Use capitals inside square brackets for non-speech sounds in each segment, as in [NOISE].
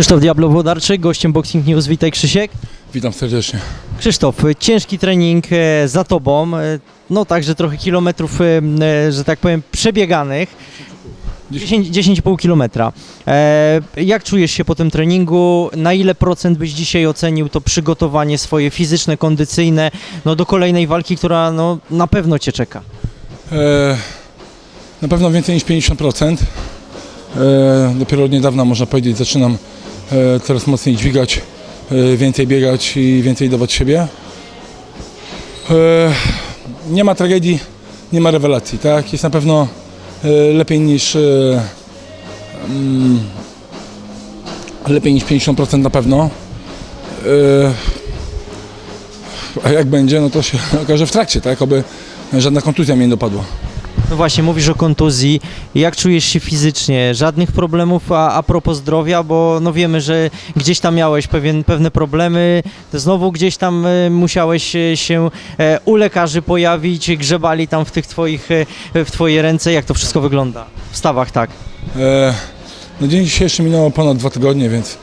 Krzysztof Diablo-Włodarczyk, gościem Boxing News. Witaj Krzysiek. Witam serdecznie. Krzysztof, ciężki trening e, za tobą, e, no także trochę kilometrów, e, że tak powiem, przebieganych. 10 10,5 kilometra. Jak czujesz się po tym treningu? Na ile procent byś dzisiaj ocenił to przygotowanie swoje fizyczne, kondycyjne no, do kolejnej walki, która no, na pewno cię czeka? E, na pewno więcej niż 50%. E, dopiero od niedawna można powiedzieć, zaczynam coraz mocniej dźwigać, e, więcej biegać i więcej dawać siebie. E, nie ma tragedii, nie ma rewelacji, tak? Jest na pewno e, lepiej niż e, mm, lepiej niż 50% na pewno. E, a jak będzie, no to się [LAUGHS] okaże w trakcie, tak? Oby żadna kontuzja mnie nie dopadła. No właśnie, mówisz o kontuzji. Jak czujesz się fizycznie? Żadnych problemów a, a propos zdrowia, bo no wiemy, że gdzieś tam miałeś pewien, pewne problemy, znowu gdzieś tam e, musiałeś się e, u lekarzy pojawić, grzebali tam w tych twoich, e, w twoje ręce. Jak to wszystko wygląda? W stawach, tak. E, no dzień dzisiejszy minęło ponad dwa tygodnie, więc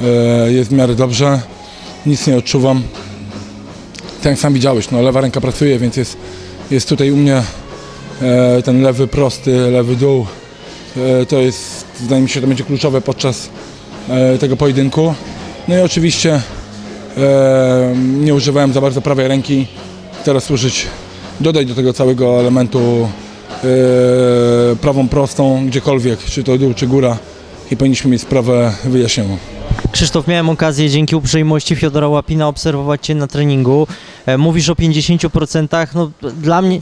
e, jest w miarę dobrze. Nic nie odczuwam. Tak jak sam widziałeś, no lewa ręka pracuje, więc jest, jest tutaj u mnie ten lewy prosty, lewy dół. E, to jest, wydaje mi się, to będzie kluczowe podczas e, tego pojedynku. No i oczywiście e, nie używałem za bardzo prawej ręki. Teraz użyć, dodać do tego całego elementu e, prawą prostą gdziekolwiek, czy to dół, czy góra i powinniśmy mieć sprawę wyjaśnioną. Krzysztof, miałem okazję dzięki uprzejmości Fiodora Łapina obserwować Cię na treningu. E, Mówisz o 50%, no dla mnie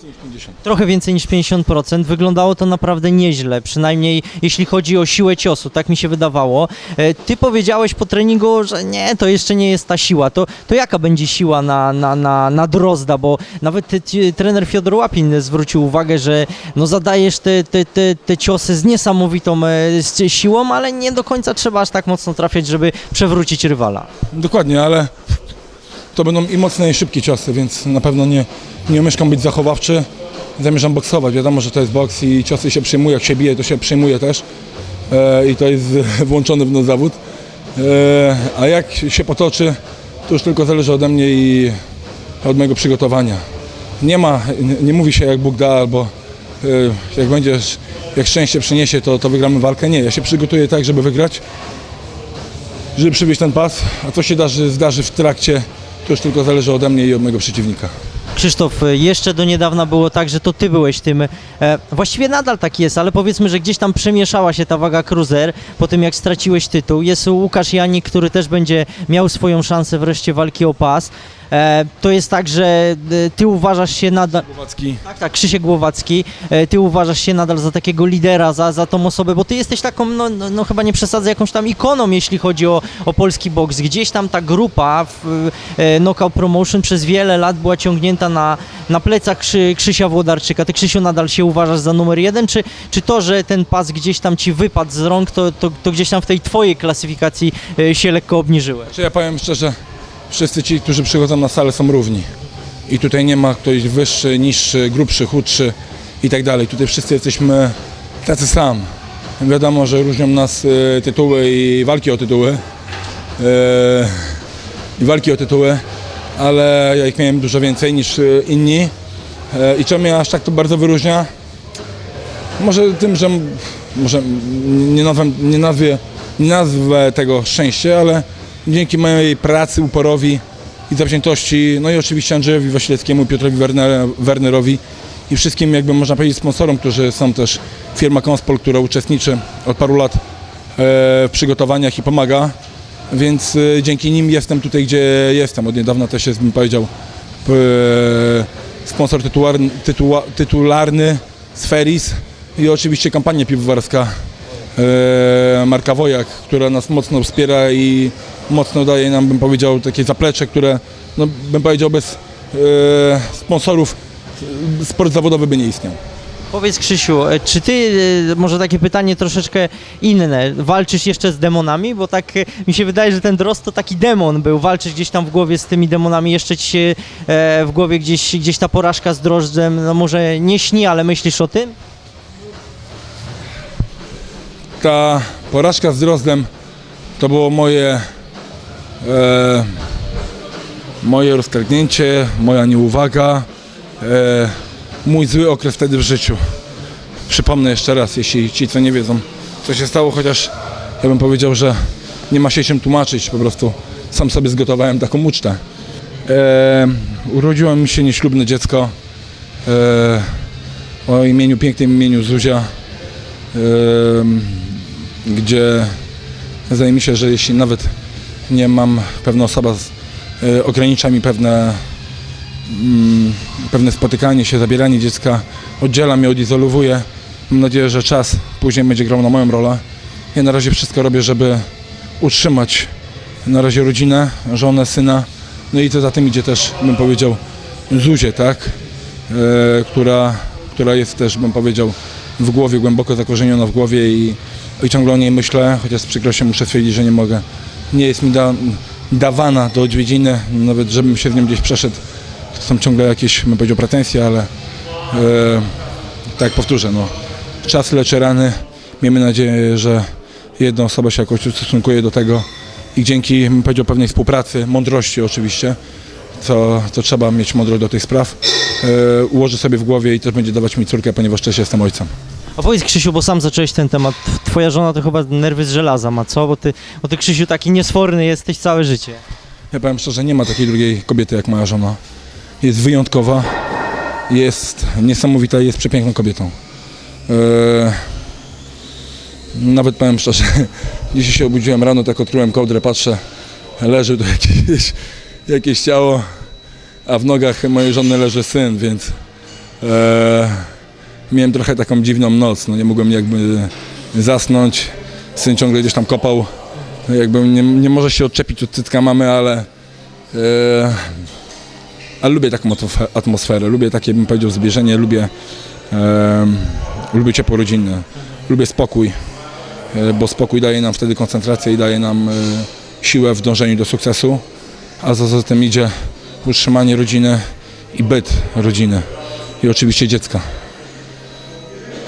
trochę więcej niż 50%. Wyglądało to naprawdę nieźle, przynajmniej jeśli chodzi o siłę ciosu, tak mi się wydawało. E, Ty powiedziałeś po treningu, że nie, to jeszcze nie jest ta siła. To, to jaka będzie siła na, na, na, na Drozda, bo nawet ty, ty, trener Fiodor Łapin zwrócił uwagę, że no zadajesz te, te, te, te ciosy z niesamowitą e, z siłą, ale nie do końca trzeba aż tak mocno trafiać, żeby przewrócić rywala. Dokładnie, ale to będą i mocne i szybkie ciosy, więc na pewno nie, nie omieszkam być zachowawczy. Zamierzam boksować. Wiadomo, że to jest boks i ciosy się przyjmuje, jak się bije, to się przyjmuje też. E, I to jest [LAUGHS] włączony w nas zawód. E, a jak się potoczy, to już tylko zależy ode mnie i od mojego przygotowania. Nie ma, nie, nie mówi się jak Bóg da, albo e, jak będziesz, jak szczęście przyniesie, to, to wygramy walkę. Nie, ja się przygotuję tak, żeby wygrać żeby przywieźć ten pas, a co się darzy, zdarzy w trakcie, to już tylko zależy ode mnie i od mojego przeciwnika. Krzysztof, e, jeszcze do niedawna było tak, że to ty byłeś tym, e, właściwie nadal tak jest, ale powiedzmy, że gdzieś tam przemieszała się ta waga cruiser po tym jak straciłeś tytuł. Jest Łukasz Janik, który też będzie miał swoją szansę wreszcie walki o pas. E, to jest tak, że e, ty uważasz się nadal... Głowacki. Tak, tak, Krzysiek Głowacki, e, ty uważasz się nadal za takiego lidera, za, za tą osobę, bo ty jesteś taką, no, no, no chyba nie przesadzę, jakąś tam ikoną, jeśli chodzi o, o polski boks. Gdzieś tam ta grupa w e, Knockout Promotion przez wiele lat była ciągnięta na, na plecach Krzy, Krzysia Włodarczyka. Ty, Krzysiu, nadal się uważasz za numer jeden, czy, czy to, że ten pas gdzieś tam ci wypadł z rąk, to, to, to gdzieś tam w tej twojej klasyfikacji e, się lekko obniżyłeś? Czy ja powiem szczerze, wszyscy ci, którzy przychodzą na salę są równi. I tutaj nie ma ktoś wyższy, niższy, grubszy, chudszy i tak dalej. Tutaj wszyscy jesteśmy tacy sam. Wiadomo, że różnią nas e, tytuły i walki o tytuły. E, I walki o tytuły, ale ja ich miałem dużo więcej niż e, inni. I co mnie aż tak to bardzo wyróżnia? Może tym, że może nie, nazwę, nie, nie nazwę tego szczęście, ale dzięki mojej pracy, uporowi i zawziętości, no i oczywiście Andrzejowi Wasilewskiemu, Piotrowi Werner, Wernerowi i wszystkim jakby można powiedzieć sponsorom, którzy są też firma Conspol, która uczestniczy od paru lat e, w przygotowaniach i pomaga, więc e, dzięki nim jestem tutaj, gdzie jestem. Od niedawna też jest, bym powiedział, e, sponsor tytularny, tytuła, tytularny z Feris i oczywiście kampania piwowarska Marka Wojak, która nas mocno wspiera i mocno daje nam, bym powiedział, takie zaplecze, które, no, bym powiedział, bez e, sponsorów e, sport zawodowy by nie istniał. Powiedz Krzysiu, e, czy ty, e, może takie pytanie troszeczkę inne, walczysz jeszcze z demonami? Bo tak mi się wydaje, że ten Drost to taki demon był, walczysz gdzieś tam w głowie z tymi demonami, jeszcze ci się w głowie gdzieś, gdzieś ta porażka z drożdżem, no może nie śni, ale myślisz o tym? Ta porażka z Drozdem To było moje, e, moje roztargnięcie, moja nieuwaga, e, mój zły okres wtedy w życiu. Przypomnę jeszcze raz, jeśli ci, co nie wiedzą, co się stało, chociaż ja bym powiedział, że nie ma się czym tłumaczyć, po prostu sam sobie zgotowałem taką ucztę. E, urodziło mi się nieślubne dziecko e, o imieniu, pięknym imieniu Zuzia, e, gdzie zdaje mi się, że jeśli nawet nie mam, pewna osoba z, e, ogranicza mi pewne, mm, pewne spotykanie się, zabieranie dziecka, oddziela mnie, odizolowuje. Mam nadzieję, że czas później będzie grał na moją rolę. Ja na razie wszystko robię, żeby utrzymać na razie rodzinę, żonę, syna. No i co za tym idzie też, bym powiedział, Zuzię, tak? E, która, która jest też, bym powiedział, w głowie, głęboko zakorzeniona w głowie i, i ciągle o niej myślę, chociaż z przykrością muszę stwierdzić, że nie mogę. Nie jest mi da, dawana do odwiedziny, nawet żebym się z nią gdzieś przeszedł. To są ciągle jakieś, bym powiedział, pretensje, ale e, tak powtórzę, no, czas leczy rany. Miejmy nadzieję, że jedna osoba się jakoś ustosunkuje do tego i dzięki, bym powiedział, pewnej współpracy, mądrości oczywiście, co, co trzeba mieć mądrość do tych spraw, e, ułoży sobie w głowie i też będzie dawać mi córkę, ponieważ też jestem ojcem. A Krzysiu, bo sam zacząłeś ten temat. Twoja żona to chyba nerwy z żelaza ma, co? Bo ty, bo ty Krzysiu taki niesforny jesteś całe życie. Ja powiem szczerze, nie ma takiej drugiej kobiety jak moja żona. Jest wyjątkowa, jest niesamowita jest przepiękną kobietą. E, nawet powiem szczerze, [LAUGHS] dzisiaj się obudziłem rano, tak odkryłem kołdrę, patrzę, leży tu [LAUGHS] jakieś, jakieś ciało, a w nogach mojej żony leży syn, więc e, miałem trochę taką dziwną noc, no nie mogłem jakby zasnąć, syn ciągle gdzieś tam kopał, no jakby nie, nie może się odczepić od cycka mamy, ale, e, ale lubię taką atmosfe- atmosferę, lubię takie, bym powiedział, zbliżenie, lubię, e, lubię ciepło rodzinne, lubię spokój, e, bo spokój daje nam wtedy koncentrację i daje nam e, siłę w dążeniu do sukcesu, a za, za tym idzie utrzymanie rodziny i byt rodziny. I oczywiście dziecka.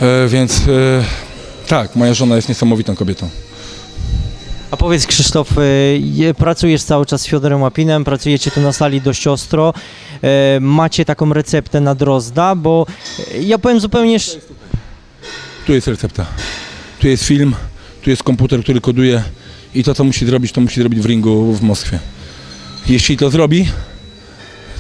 E, więc e, tak, moja żona jest niesamowitą kobietą. A powiedz Krzysztof, y, je- pracujesz cały czas z Fiodorem Łapinem, pracujecie tu na sali dość ostro, e, macie taką receptę na drozda, bo e, ja powiem zupełnie... sz- Tu jest recepta. Tu jest film, tu jest komputer, który koduje i to, co musi zrobić, to musi zrobić w ringu w Moskwie. Jeśli to zrobi,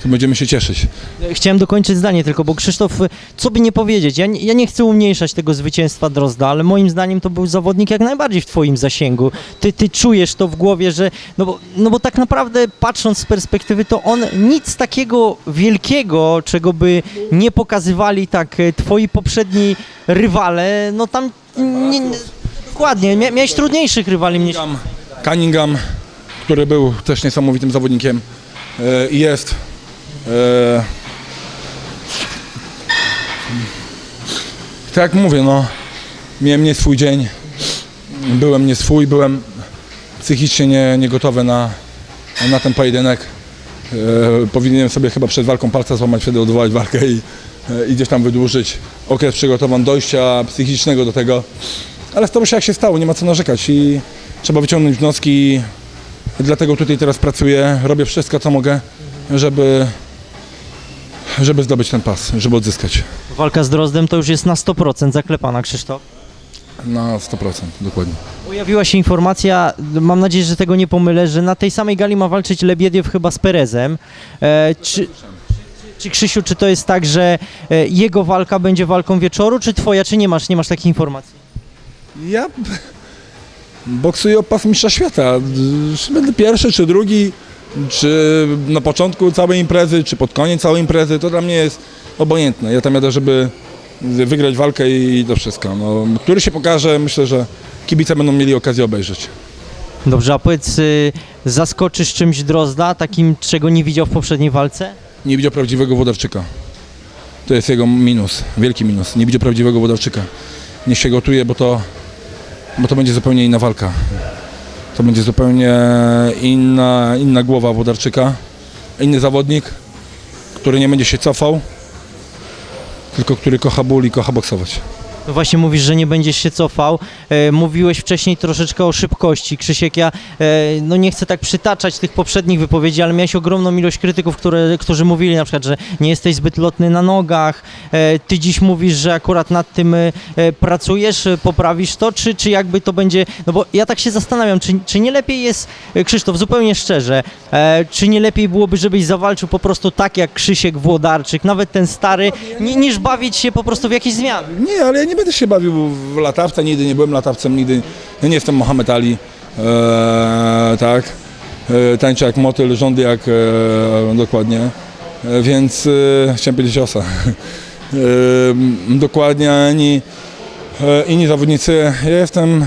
to będziemy się cieszyć. Chciałem dokończyć zdanie tylko, bo Krzysztof, co by nie powiedzieć, ja nie, ja nie chcę umniejszać tego zwycięstwa Drozda, ale moim zdaniem to był zawodnik jak najbardziej w twoim zasięgu. Ty, ty czujesz to w głowie, że, no bo, no bo tak naprawdę patrząc z perspektywy, to on nic takiego wielkiego, czego by nie pokazywali tak y, twoi poprzedni rywale, no tam nie, nie, dokładnie, mia, miałeś trudniejszych rywali niż... Cunningham, Cunningham, który był też niesamowitym zawodnikiem e, i jest. E, tak jak mówię, no, miałem nie swój dzień, byłem nie swój, byłem psychicznie nie, nie gotowy na, na ten pojedynek. E, powinienem sobie chyba przed walką palca złamać, wtedy odwołać walkę i, e, i gdzieś tam wydłużyć okres przygotowań, dojścia psychicznego do tego. Ale stało się jak się stało, nie ma co narzekać i trzeba wyciągnąć wnioski. Dlatego tutaj teraz pracuję, robię wszystko co mogę, żeby, żeby zdobyć ten pas, żeby odzyskać. Walka z Drozdem to już jest na 100% zaklepana, Krzysztof. Na 100%, dokładnie. Pojawiła się informacja, mam nadzieję, że tego nie pomylę, że na tej samej gali ma walczyć Lebiediew chyba z Perezem. E, czy, czy Krzysiu, czy to jest tak, że e, jego walka będzie walką wieczoru, czy twoja, czy nie masz, nie masz takich informacji? Ja boksuję o pas mistrza świata. Czy będę pierwszy, czy drugi, czy na początku całej imprezy, czy pod koniec całej imprezy, to dla mnie jest obojętne. Ja tam jadę, żeby wygrać walkę i to wszystko. No, który się pokaże, myślę, że kibice będą mieli okazję obejrzeć. Dobrze, a powiedz, y, zaskoczysz czymś Drozda, takim, czego nie widział w poprzedniej walce? Nie widział prawdziwego Wodarczyka. To jest jego minus, wielki minus. Nie widział prawdziwego Wodarczyka. Niech się gotuje, bo to, bo to będzie zupełnie inna walka. To będzie zupełnie inna, inna głowa Wodarczyka. Inny zawodnik, który nie będzie się cofał, tylko który kocha ból i kocha boksować. No Właśnie mówisz, że nie będziesz się cofał. E, mówiłeś wcześniej troszeczkę o szybkości. Krzysiek, ja e, no nie chcę tak przytaczać tych poprzednich wypowiedzi, ale miałeś ogromną ilość krytyków, które, którzy mówili na przykład, że nie jesteś zbyt lotny na nogach. E, ty dziś mówisz, że akurat nad tym e, pracujesz, e, poprawisz to, czy, czy jakby to będzie... No bo ja tak się zastanawiam, czy, czy nie lepiej jest, e, Krzysztof, zupełnie szczerze, e, czy nie lepiej byłoby, żebyś zawalczył po prostu tak jak Krzysiek Włodarczyk, nawet ten stary, ni, niż bawić się po prostu w jakieś zmiany? Nie, ale nie będę się bawił w latawce, nigdy nie byłem latawcem, nigdy ja nie jestem Mohamed Ali, e, tak, e, tańczę jak motyl, rządy jak, e, dokładnie, e, więc e, chciałem powiedzieć osa. [LAUGHS] E, dokładnie, ani e, inni zawodnicy, ja jestem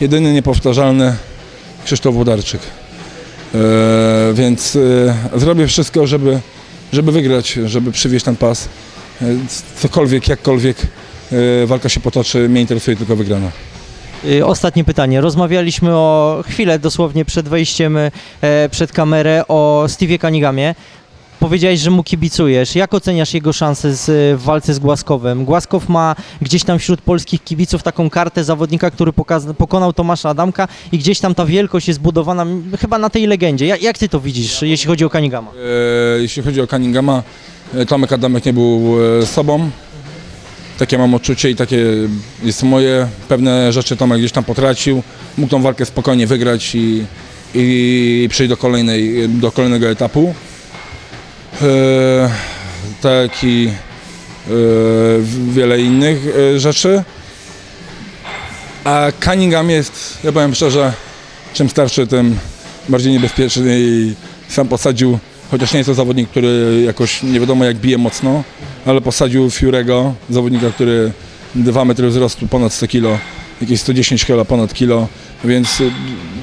jedyny, niepowtarzalny Krzysztof Włodarczyk, e, więc e, zrobię wszystko, żeby, żeby wygrać, żeby przywieźć ten pas, e, cokolwiek, jakkolwiek walka się potoczy, mnie interesuje tylko wygrana. Y, Ostatnie pytanie. Rozmawialiśmy o chwilę dosłownie przed wejściem e, przed kamerę o Stevie Cunningamie. Powiedziałeś, że mu kibicujesz. Jak oceniasz jego szanse z, w walce z Głaskowem? Głaskow ma gdzieś tam wśród polskich kibiców taką kartę zawodnika, który pokaz- pokonał Tomasza Adamka i gdzieś tam ta wielkość jest budowana chyba na tej legendzie. Jak, jak ty to widzisz, jeśli chodzi o Cunningama? E, jeśli chodzi o Cunninghama, e, Tomek Adamek nie był e, sobą. Takie mam odczucie i takie jest moje. Pewne rzeczy Tomek gdzieś tam potracił. Mógł tą walkę spokojnie wygrać i, i przejść do, kolejnej, do kolejnego etapu. E, tak i e, wiele innych e, rzeczy. A Cunningham jest, ja powiem szczerze, czym starszy, tym bardziej niebezpieczny i sam posadził, chociaż nie jest to zawodnik, który jakoś nie wiadomo jak bije mocno, ale posadził Fiurego, zawodnika, który 2 metry wzrostu, ponad 100 kg, jakieś 110 kg, ponad kilo, więc y,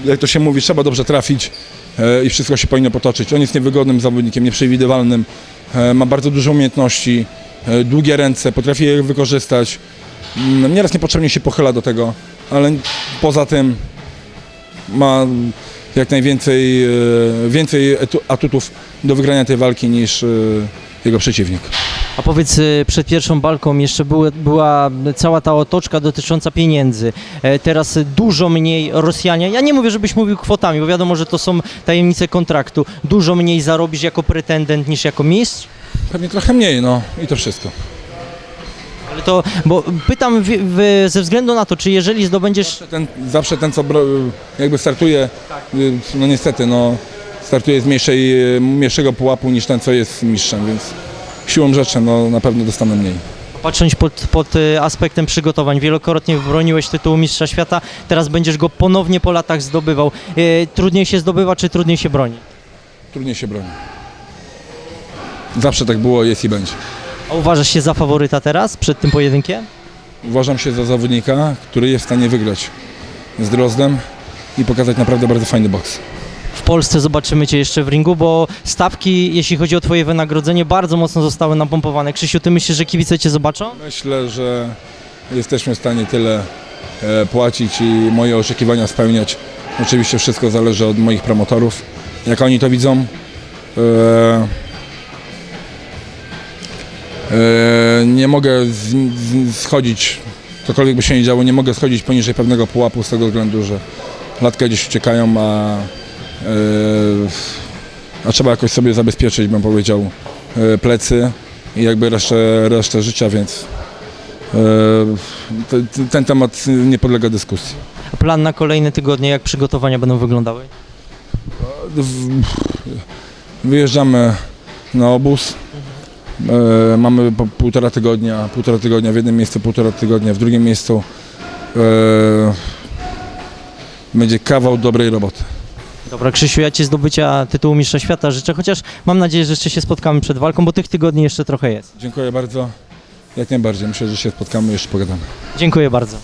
jak to się mówi, trzeba dobrze trafić e, i wszystko się powinno potoczyć. On jest niewygodnym zawodnikiem, nieprzewidywalnym, e, ma bardzo dużo umiejętności, e, długie ręce, potrafi je wykorzystać. Mm, Nieraz niepotrzebnie się pochyla do tego, ale poza tym ma jak najwięcej e, więcej atutów do wygrania tej walki niż e, jego przeciwnik. A powiedz, y, przed pierwszą walką jeszcze były, była cała ta otoczka dotycząca pieniędzy. E, Teraz y, dużo mniej Rosjanie. Ja nie mówię, żebyś mówił kwotami, bo wiadomo, że to są tajemnice kontraktu. Dużo mniej zarobisz jako pretendent niż jako mistrz. Pewnie trochę mniej, no i to wszystko. Ale to, bo pytam w, w, ze względu na to, czy jeżeli zdobędziesz. Ten, zawsze ten, co bro- jakby startuje, y, no niestety, no startuje z mniejszej, y, mniejszego pułapu niż ten, co jest mistrzem, więc siłą rzeczy, no na pewno dostanę mniej. Patrząc pod, pod y, aspektem przygotowań, wielokrotnie broniłeś tytułu Mistrza Świata, teraz będziesz go ponownie po latach zdobywał. E, Trudniej się zdobywa, czy trudniej się broni? Trudniej się broni. Zawsze tak było, jest i będzie. A uważasz się za faworyta teraz, przed tym pojedynkiem? Uważam się za zawodnika, który jest w stanie wygrać z Drozdem i pokazać naprawdę bardzo fajny boks. W Polsce zobaczymy Cię jeszcze w ringu, bo stawki, jeśli chodzi o Twoje wynagrodzenie, bardzo mocno zostały napompowane. Krzysiu, Ty myślisz, że kibice Cię zobaczą? Myślę, że jesteśmy w stanie tyle e, płacić i moje oczekiwania spełniać. Oczywiście wszystko zależy od moich promotorów, jak oni to widzą. E, e, nie mogę schodzić, cokolwiek by się nie działo, nie mogę schodzić poniżej pewnego pułapu z tego względu, że latka gdzieś uciekają, a, a trzeba jakoś sobie zabezpieczyć, bym powiedział, e, plecy i jakby resztę, resztę życia, więc e, te- te- ten temat nie podlega dyskusji. Plan na kolejne tygodnie, jak przygotowania będą wyglądały? Wyjeżdżamy na obóz. E, mamy półtora tygodnia, półtora tygodnia w jednym miejscu, półtora tygodnia w drugim miejscu. E, będzie kawał dobrej roboty. Dobra, Krzysiu, ja Ci zdobycia tytułu Mistrza Świata życzę, chociaż mam nadzieję, że jeszcze się spotkamy przed walką, bo tych tygodni jeszcze trochę jest. Dziękuję bardzo. Jak najbardziej. Myślę, że się spotkamy i jeszcze pogadamy. Dziękuję bardzo.